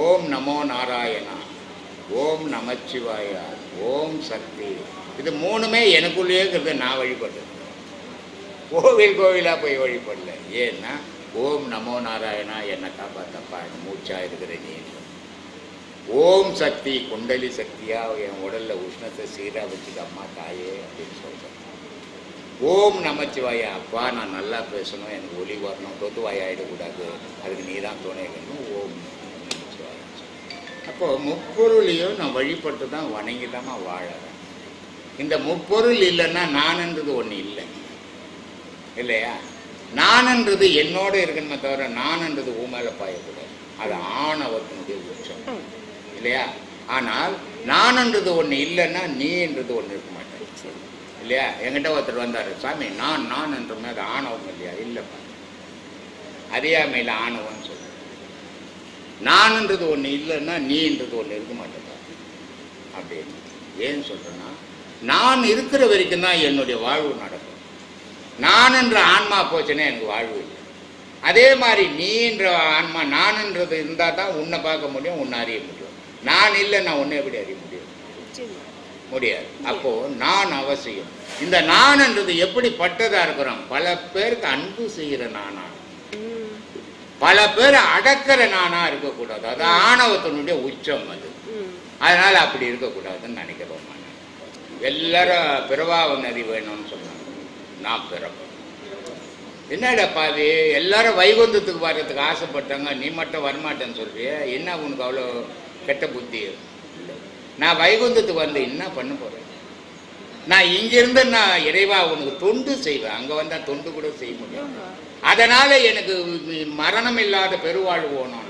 ஓம் நமோ நாராயணா ஓம் நமச்சிவாயா ஓம் சக்தி. இது மூணுமே எனக்குள்ளேயே இருக்கிறது நான் வழிபட்டது. கோவில் கோவிலாக போய் வழிபடல. ஏன்னா ஓம் நமோ நாராயணா என்னை காப்பாத்தப்பா மூச்சாக இருக்கிற நீ. ஓம் சக்தி குண்டலி சக்தியாக என் உடலில் உஷ்ணத்தை சீராக வச்சுக்க அம்மா தாயே அப்படின்னு சொல்கிறேன் ஓம் நமச்சிவாயா அப்பா நான் நல்லா பேசணும் எனக்கு ஒளி வரணும் தொத்துவாயாயிடக்கூடாது. அதுக்கு நீ தான் துணை வேணும் ஓம் அப்போ முப்பொருளையும் நான் வழிபட்டு தான் வணங்கி தான் வாழறேன். இந்த முப்பொருள் இல்லைன்னா நான்ன்றது ஒன்று இல்லை. இல்லையா? நான்ன்றது என்னோட இருக்கணுமே தவிர நான்ன்றது உன் மேலே பாயக்கூடாது. அது ஆணவத்தினுடைய உச்சம். இல்லையா? ஆனால் நான்ன்றது ஒன்று இல்லைன்னா நீன்றது ஒன்று இருக்க மாட்டேன். இல்லையா? என்கிட்ட ஒருத்தர் வந்தார் சாமி நான் நான் என்றமே மாதிரி ஆணவம் இல்லையா? இல்லைப்பா. அறியாமையில் ஆணவம்னு சொல்லி. நான்ன்றது ஒன்று இல்லைன்னா நீன்றது ஒன்று இருக்க மாட்டேங்க அப்படின்னு ஏன் சொல்கிறேன்னா நான் இருக்கிற வரைக்கும் தான் என்னுடைய வாழ்வு நடக்கும். நான் என்ற ஆன்மா போச்சுன்னா எனக்கு வாழ்வு இல்லை. அதே மாதிரி நீன்ற ஆன்மா நான்ன்றது இருந்தால் தான் உன்னை பார்க்க முடியும் உன்னை அறிய முடியும். நான் இல்லை நான் உன்னை எப்படி அறிய முடியும்? முடியாது. அப்போது நான் அவசியம். இந்த நான்ன்றது எப்படி பட்டதாக இருக்கிறோம்? பல பேருக்கு அன்பு செய்கிற நானாக. பல பேர் அடக்கிற நானா இருக்கக்கூடாது. அது ஆணவத்தினுடைய உச்சம் அது. அதனால அப்படி இருக்கக்கூடாதுன்னு நினைக்கிறோம் நான் எல்லாரும் பிறவாவ நதி வேணும்னு சொன்னாங்க. நான் பிறப்பேன். என்னடா பாதி எல்லாரும் வைகுந்தத்துக்கு வர்றதுக்கு ஆசைப்பட்டாங்க. நீ மட்டும் வரமாட்டேன்னு சொல்றிய. என்ன உனக்கு அவ்வளோ கெட்ட புத்தி? நான் வைகுந்தத்துக்கு வந்து என்ன பண்ண போறேன்? நான் இங்கிருந்து நான் இறைவா உனக்கு தொண்டு செய்வேன். அங்க வந்தா தொண்டு கூட செய்ய முடியும் அதனால எனக்கு மரணம் இல்லாத பெருவாழ்வு வேணும்.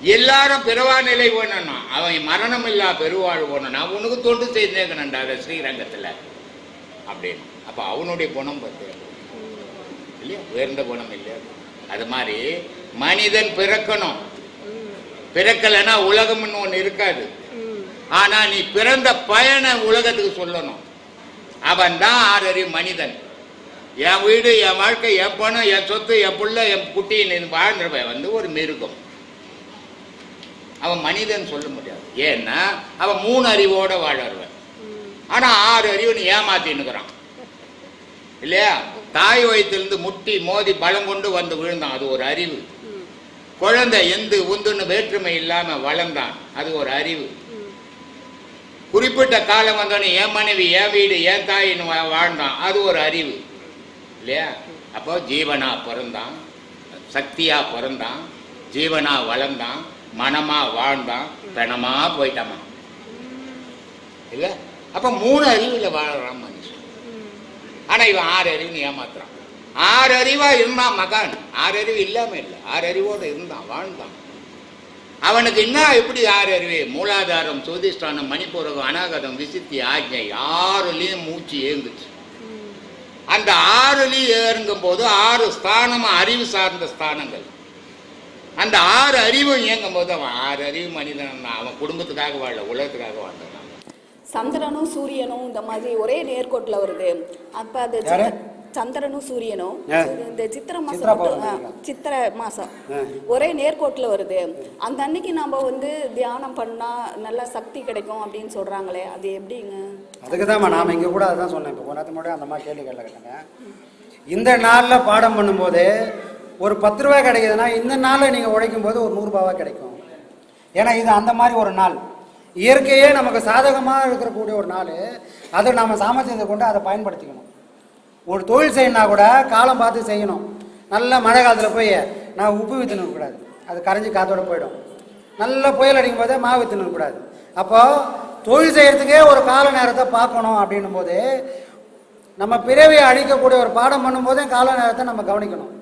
எல்லாரும் பிறவா நிலை வேணும்னா அவன் மரணம் இல்லா பெருவாழ்வு வேணும். நான் உனக்கு தொண்டு செய்தேங்கண்ணா அதை அப்படின்னு. அப்போ அவனுடைய குணம் பத்து. இல்லையா? உயர்ந்த குணம் இல்லையா அது மாதிரி மனிதன் பிறக்கணும். பிறக்கலைன்னா உலகம்னு ஒன்று இருக்காது. ஆனா நீ பிறந்த பயனை உலகத்துக்கு சொல்லணும். அவன் தான் ஆறறி மனிதன். என் வீடு என் வாழ்க்கை என் பணம் என் சொத்து என் புள்ள என் குட்டின்னு வாழ்ந்துருவன் வந்து ஒரு மிருகம். அவன் மனிதன் சொல்ல முடியாது. ஏன்னா அவன் மூணு அறிவோட வாழறவன். ஆனால் ஆறு அறிவு நீ ஏமாத்தின்னுக்குறான். இல்லையா? தாய் வயத்திலிருந்து முட்டி மோதி பலம் கொண்டு வந்து விழுந்தான். அது ஒரு அறிவு. குழந்தை எந்து உந்துன்னு வேற்றுமை இல்லாம வளர்ந்தான். அது ஒரு அறிவு. குறிப்பிட்ட காலம் வந்தோடனே என் மனைவி என் வீடு என் தாயின்னு வா- வாழ்ந்தான். அது ஒரு அறிவு. இல்லையா? அப்போ ஜீவனா பிறந்தான் சக்தியா பிறந்தான் ஜீவனா வளர்ந்தான் மனமா வாழ்ந்தான் பிணமா போயிட்டாமா? இல்ல? அப்ப மூணு அறிவுல வாழறான் மனுஷன். ஆனா இவன் ஆறு அறிவுன்னு ஏமாத்துறான். ஆறு அறிவா இருந்தான் மகான். ஆறு அறிவு இல்லாம இல்லை. ஆறு அறிவோட இருந்தான் வாழ்ந்தான். அவனுக்கு என்ன எப்படி ஆறு அறிவு? மூலாதாரம் சோதிஷ்டானம் மணிப்பூரகம் அனாகதம் விசித்தி ஆஜ்ஞை யாருலேயும் மூச்சு ஏங்குச்சு அந்த ஆறுலயும் ஏறுங்கும் போது ஆறு ஸ்தானம் அறிவு சார்ந்த ஸ்தானங்கள் அந்த ஆறு அறிவும் இயங்கும் போது அவன் ஆறு அறிவு மனிதன் தான். அவன் குடும்பத்துக்காக வாழ உலகத்துக்காக வாழ்ந்தான் சந்திரனும் சூரியனும் இந்த மாதிரி ஒரே நேர்கோட்டில் வருது அப்ப அது? சந்திரனும் சூரியனும். இந்த சித்திரை மாசம்? சித்திரை மாசம். ஒரே நேர்கோட்டில் வருது. அந்த அன்னைக்கு நம்ம வந்து தியானம் பண்ணா நல்ல சக்தி கிடைக்கும் அப்படின்னு சொல்றாங்களே அது எப்படிங்க? அதுக்கு தான்மா நாம் இங்கே கூட அதுதான் சொன்னேன். இப்போ கொஞ்ச நேரத்துக்கு முன்னாடி அந்த மாதிரி கேள்வி கேள்வி கேட்டாங்க இந்த நாளில் பாடம் பண்ணும்போது ஒரு பத்து ரூபாய் கிடைக்குதுன்னா இந்த நாளில் நீங்கள் உழைக்கும் போது ஒரு நூறுரூபாவா கிடைக்கும். ஏன்னா இது அந்த மாதிரி ஒரு நாள். இயற்கையே நமக்கு சாதகமாக இருக்கக்கூடிய ஒரு நாள். அதை நாம் சாமர்த்தியத்தை கொண்டு அதை பயன்படுத்திக்கணும். ஒரு தொழில் செய்யணும்னா கூட காலம் பார்த்து செய்யணும். நல்ல மழை காலத்தில் போய் நான் உப்பு விற்று கூடாது. அது கரைஞ்சி காத்தோட போயிடும். நல்ல புயல் அடிக்கும் போதே மாவு விற்று கூடாது. அப்போது தொழில் செய்கிறதுக்கே ஒரு கால நேரத்தை பார்க்கணும் அப்படின்னும் போது நம்ம பிறவியை அழிக்கக்கூடிய ஒரு பாடம் பண்ணும்போதே கால நேரத்தை நம்ம கவனிக்கணும்.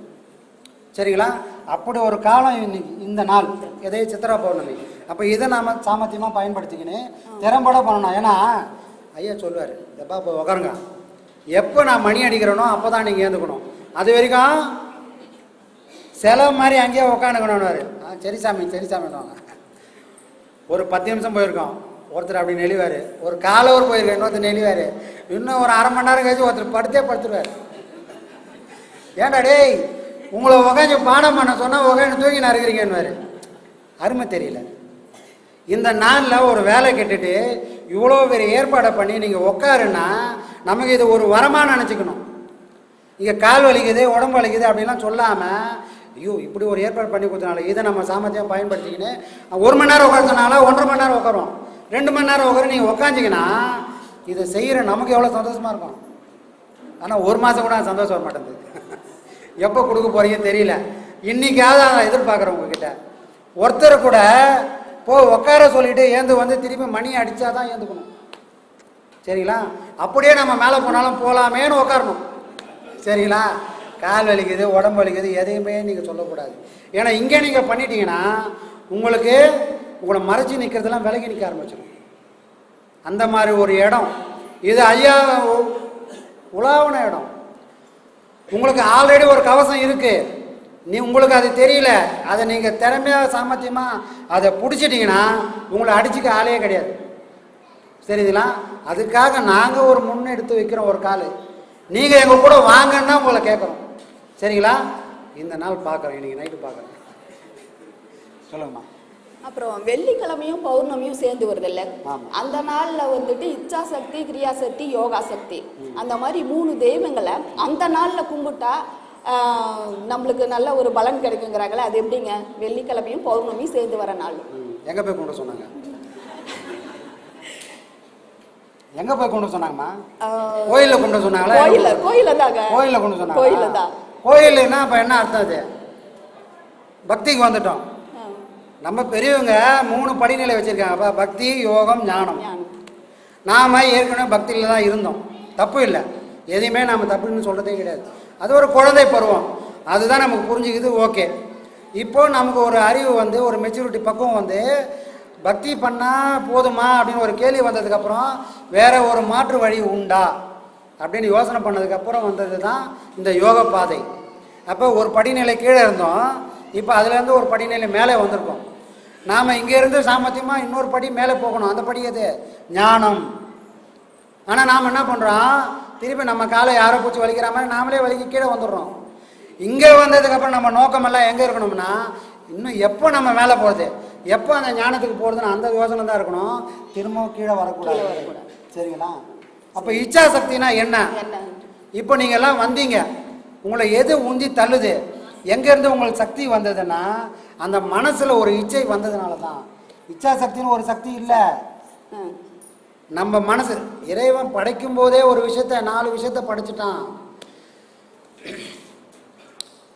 சரிங்களா? அப்படி ஒரு காலம் இன்னைக்கு இந்த நாள் எதே சித்திரா பௌர்ணமி. அப்போ இதை நாம் சாமர்த்தியமாக பயன்படுத்திக்கின்னு திறம்பட பண்ணணும். ஏன்னா ஐயா சொல்லுவார் எப்பா இப்போ உக்காருங்க. எப்போ நான் மணி அடிக்கிறேனோ அப்போ தான் நீங்கள் ஏந்துக்கணும். அது வரைக்கும் செலவு மாதிரி அங்கேயே உக்காந்துக்கணும்னு ஆ சரி சாமி சரி சாமின்னுவாங்க ஒரு பத்து நிமிஷம் போயிருக்கோம். ஒருத்தர் அப்படி நெளிவார். ஒரு கால ஒரு போயிருக்கேன் இன்னொருத்தர் நெளிவார். இன்னும் ஒரு அரை மணி நேரம் கழிச்சு ஒருத்தர் படுத்தே படுத்துருவார். ஏன்டா டேய் உங்களை உக்காந்து பாடம் பண்ண சொன்னால் உக்காந்து தூங்கி நறுக்கிறீங்கன்னு அருமை தெரியல. இந்த நாளில் ஒரு வேலை கெட்டுட்டு இவ்வளோ பெரிய ஏற்பாடை பண்ணி நீங்கள் உட்காருன்னா நமக்கு இது ஒரு வரமாக நினச்சிக்கணும். இங்கே கால் வலிக்குது உடம்பு வலிக்குது அப்படிலாம் சொல்லாமல் ஐயோ இப்படி ஒரு ஏற்பாடு பண்ணி கொடுத்தனால இதை நம்ம சாமர்த்தியம் பயன்படுத்திக்கின்னு ஒரு மணி நேரம் உட்காந்துனால ஒன்றரை மணி நேரம் உட்காரும் ரெண்டு மணி நேரம் உட்காரு நீங்கள் உட்காந்திங்கன்னா இதை செய்கிற நமக்கு எவ்வளோ சந்தோஷமாக இருக்கும். ஆனால் ஒரு மாதம் கூட சந்தோஷம் வர மாட்டேங்குது. எப்போ கொடுக்க போகிறீங்க தெரியல. இன்றைக்காவது நான் எதிர்பார்க்குறேன் உங்ககிட்ட. ஒருத்தர் கூட போ உட்கார சொல்லிட்டு ஏந்து வந்து திருப்பி மணி அடித்தா தான் ஏந்துக்கணும். சரிங்களா? அப்படியே நம்ம மேலே போனாலும் போகலாமேன்னு உட்காரணும் சரிங்களா? கால் வலிக்குது உடம்பு வலிக்குது எதையுமே நீங்கள் சொல்லக்கூடாது. ஏன்னா இங்கே நீங்கள் பண்ணிட்டீங்கன்னா உங்களுக்கு உங்களை மறைச்சி நிற்கிறதெல்லாம் விலகி நிற்க ஆரம்பிச்சிடும் அந்த மாதிரி ஒரு இடம். இது ஐயா உலாவன இடம். உங்களுக்கு ஆல்ரெடி ஒரு கவசம் இருக்குது நீ உங்களுக்கு அது தெரியல அதை நீங்கள் திறமையாக சாமர்த்தியமாக அதை பிடிச்சிட்டிங்கன்னா உங்களை அடிச்சுக்க ஆளே கிடையாது. சரிங்களா? அதுக்காக நாங்கள் ஒரு முன்னெடுத்து வைக்கிறோம் ஒரு கால். நீங்கள் எங்கள் கூட வாங்கன்னா உங்களை கேட்குறோம். சரிங்களா? இந்த நாள் பார்க்குறோம் இன்னைக்கு நைட்டு பார்க்குறோம். சொல்லுங்கம்மா. அப்புறம் வெள்ளிக்கிழமையும் பௌர்ணமியும் சேர்ந்து வருதுல்ல. அந்த நாள்ல வந்துட்டு இச்சா சக்தி கிரியா சக்தி யோகா சக்தி அந்த மாதிரி மூணு தெய்வங்களை அந்த நாள்ல கும்பிட்டா நம்மளுக்கு நல்ல ஒரு பலன் கிடைக்குங்கிறாங்களே அது எப்படிங்க? வெள்ளிக்கிழமையும் பௌர்ணமியும் சேர்ந்து வர நாள். எங்கே போய் கொண்டு சொன்னாங்க? எங்கே போய் கொண்டு சொன்னாங்கம்மா? கோயிலில் கொண்டு சொன்னாங்களா? கோயில்ல கோயில்ல தாங்க. கோயிலில் கொண்டு சொன்னாங்க கோயில்ல தான். கோயிலுன்னா இப்போ என்ன அர்த்தம் அது? பக்திக்கு வந்துட்டோம். நம்ம பெரியவங்க மூணு படிநிலை வச்சுருக்காங்க. அப்ப பக்தி யோகம் ஞானம். ஞானம். நாம் ஏற்கனவே பக்தியில் தான் இருந்தோம். தப்பு இல்லை. எதையுமே நாம் தப்புன்னு சொல்கிறதே கிடையாது. அது ஒரு குழந்தை பருவம். அதுதான் நமக்கு புரிஞ்சுக்குது ஓகே. இப்போ நமக்கு ஒரு அறிவு வந்து ஒரு மெச்சூரிட்டி பக்குவம் வந்து பக்தி பண்ணால் போதுமா அப்படின்னு ஒரு கேள்வி வந்ததுக்கப்புறம் வேறு ஒரு மாற்று வழி உண்டா? அப்படின்னு யோசனை பண்ணதுக்கப்புறம் வந்தது தான் இந்த யோக பாதை. அப்போ ஒரு படிநிலை கீழே இருந்தோம். இப்போ அதுலேருந்து ஒரு படிநிலை மேலே வந்திருக்கோம். நாம் இங்கேருந்து சாமர்த்தியமாக இன்னொரு படி மேலே போகணும். அந்த படி எது? ஞானம். ஆனால் நாம் என்ன பண்ணுறோம் திருப்பி நம்ம காலை யாரோ பூச்சி வலிக்கிற மாதிரி நாமளே வலிக்கு கீழே வந்துடுறோம். இங்கே வந்ததுக்கப்புறம் நம்ம நோக்கமெல்லாம் எங்கே இருக்கணும்னா இன்னும் எப்போ நம்ம மேலே போகிறது எப்போ அந்த ஞானத்துக்கு போகிறதுன்னு அந்த யோசனை தான் இருக்கணும். திரும்பவும் கீழே வரக்கூடாது. சரிங்களா? அப்போ இச்சா சக்தினா என்ன? இப்போ நீங்கள் எல்லாம் வந்தீங்க. உங்களை எது உந்தி தள்ளுது? எங்கேருந்து உங்களுக்கு சக்தி வந்ததுன்னா அந்த மனசில் ஒரு இச்சை வந்ததுனால தான். இச்சா சக்தின்னு ஒரு சக்தி இல்லை. நம்ம மனசு இறைவன் படைக்கும் போதே ஒரு விஷயத்த நாலு விஷயத்த படைச்சிட்டான்.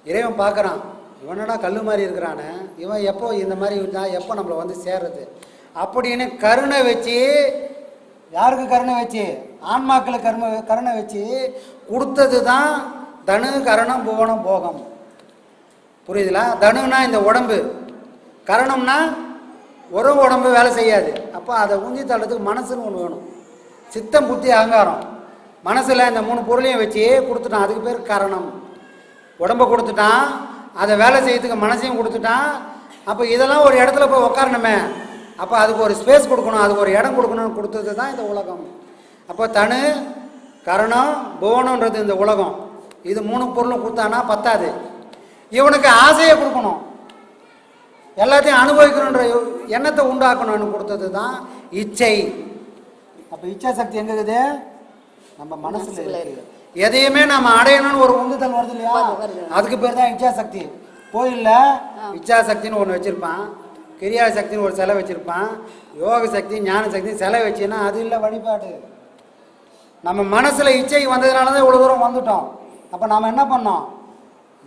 இறைவன் பார்க்குறான் இவனடா கல் மாதிரி இருக்கிறானே? இவன் எப்போ இந்த மாதிரி இருந்தால் எப்போ நம்மளை வந்து சேர்றது? அப்படின்னு கருணை வச்சு யாருக்கு கருணை வச்சு? ஆன்மாக்களுக்கு கரும கருணை வச்சு கொடுத்தது தான் தனு கரணம் புவனம் போகம். புரியுதுல? தனுனா இந்த உடம்பு. கரணம்னா ஒரு உடம்பு வேலை செய்யாது. அப்போ அதை உந்தி தள்ளுறதுக்கு மனசுன்னு ஒன்று வேணும். சித்தம் புத்தி அகங்காரம். மனசில் இந்த மூணு பொருளையும் வச்சு கொடுத்துட்டான். அதுக்கு பேர் கரணம். உடம்பை கொடுத்துட்டான். அதை வேலை செய்யறதுக்கு மனசையும் கொடுத்துட்டான். அப்போ இதெல்லாம் ஒரு இடத்துல போய் உக்காரணுமே. அப்போ அதுக்கு ஒரு ஸ்பேஸ் கொடுக்கணும். அதுக்கு ஒரு இடம் கொடுக்கணும்னு கொடுத்தது தான் இந்த உலகம். அப்போ தனு கரணம் புவனன்றது இந்த உலகம். இது மூணு பொருளும் கொடுத்தானா பத்தாது. இவனுக்கு ஆசையை கொடுக்கணும். எல்லாத்தையும் அனுபவிக்கணுன்ற எண்ணத்தை உண்டாக்கணும்னு கொடுத்தது தான் இச்சை. அப்போ இச்சா சக்தி எங்க இருக்குது? நம்ம மனசுல எதையுமே நம்ம அடையணும்னு ஒரு உந்துதல் வருது இல்லையா. அதுக்கு பேர் தான் இச்சா சக்தி. கோயில்ல இச்சா சக்தின்னு ஒன்று வச்சிருப்பான். கிரியா சக்தின்னு ஒரு சிலை வச்சிருப்பான். யோக சக்தி ஞான சக்தி சிலை வச்சுன்னா அது இல்லை வழிபாடு. நம்ம மனசுல இச்சை வந்ததுனால தான் இவ்வளோ தூரம் வந்துட்டோம். அப்போ நாம என்ன பண்ணோம்?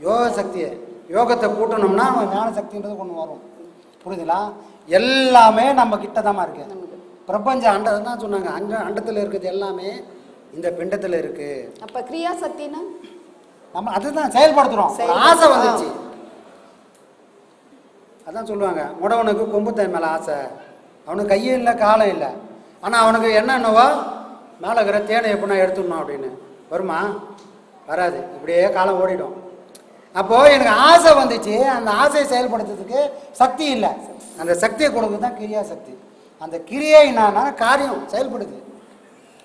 யோக சக்தியை யோகத்தை கூட்டணும்னா நம்ம ஞான சக்தின்றது கொண்டு வரும். புரியுதுங்களா எல்லாமே நம்ம கிட்ட தான் இருக்கு. பிரபஞ்ச அண்டம் தான் சொன்னாங்க. அண்ட அண்டத்தில் இருக்குது எல்லாமே இந்த பிண்டத்தில் இருக்கு. அப்ப கிரியா சக்தினா நம்ம அதுதான் செயல்படுத்துறோம். ஆசை வந்துச்சு. அதான் சொல்லுவாங்க. முடவனுக்கு கொம்புத்தன் மேலே ஆசை. அவனுக்கு கையும் இல்லை காலம் இல்லை. ஆனால் அவனுக்கு என்ன என்னவோ மேலே இருக்கிற தேனை எப்படின்னா எடுத்துடணும் அப்படின்னு. வருமா? வராது. இப்படியே காலம் ஓடிடும். அப்போது எனக்கு ஆசை வந்துச்சு. அந்த ஆசையை செயல்படுத்துறதுக்கு சக்தி இல்லை. அந்த சக்தியை கொடுக்குறது தான் கிரியா சக்தி. அந்த கிரியை என்னன்னா காரியம் செயல்படுது.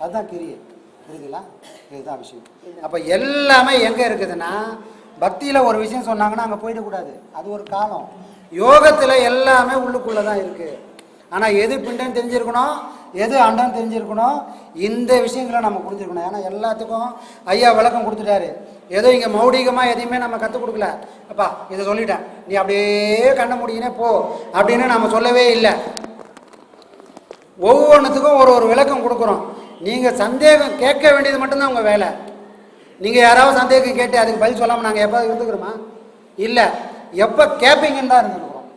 அதுதான் கிரியை. புரியுதுங்களா? இதுதான் விஷயம். அப்போ எல்லாமே எங்கே இருக்குதுன்னா பக்தியில் ஒரு விஷயம் சொன்னாங்கன்னா அங்கே போயிடக்கூடாது. அது ஒரு காலம். யோகத்தில் எல்லாமே உள்ளுக்குள்ளே தான் இருக்குது ஆனால் எது பிண்டம் தெரிஞ்சிருக்கணும்? எது அண்டம் தெரிஞ்சிருக்கணும். இந்த விஷயங்களை நம்ம புரிஞ்சிருக்கணும். ஏன்னா எல்லாத்துக்கும் ஐயா விளக்கம் கொடுத்துட்டாரு. ஏதோ இங்கே மௌடிகமாக எதையுமே நம்ம கற்றுக் கொடுக்கல. அப்பா இதை சொல்லிட்டேன். நீ அப்படியே கண்ண முடியினே போ அப்படின்னு நம்ம சொல்லவே இல்லை. ஒவ்வொன்றுத்துக்கும் ஒரு ஒரு விளக்கம் கொடுக்குறோம். நீங்கள் சந்தேகம் கேட்க வேண்டியது மட்டும்தான் உங்கள் வேலை. நீங்கள் யாராவது சந்தேகம் கேட்டு அதுக்கு பதில் சொல்லாமல் நாங்கள் எப்போ இருந்துக்கிறோமா? இல்லை. எப்போ கேட்பீங்கன்னு தான் இருந்துருக்குறோம்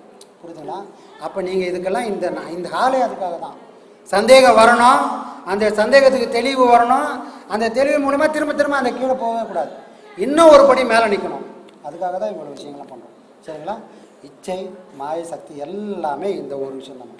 புரியுதுங்களா? அப்போ நீங்கள் இதுக்கெல்லாம் இந்த இந்த ஹாலே அதுக்காக தான் சந்தேகம் வரணும். அந்த சந்தேகத்துக்கு தெளிவு வரணும். அந்த தெளிவு மூலிமா திரும்ப திரும்ப அந்த கீழே போகவே கூடாது. இன்னும் ஒரு படி மேலே நிற்கணும் அதுக்காக தான் இவ்வளோ விஷயங்கள்லாம் பண்ணுறோம் சரிங்களா? இச்சை மாய சக்தி எல்லாமே இந்த ஒரு விஷயம் தான்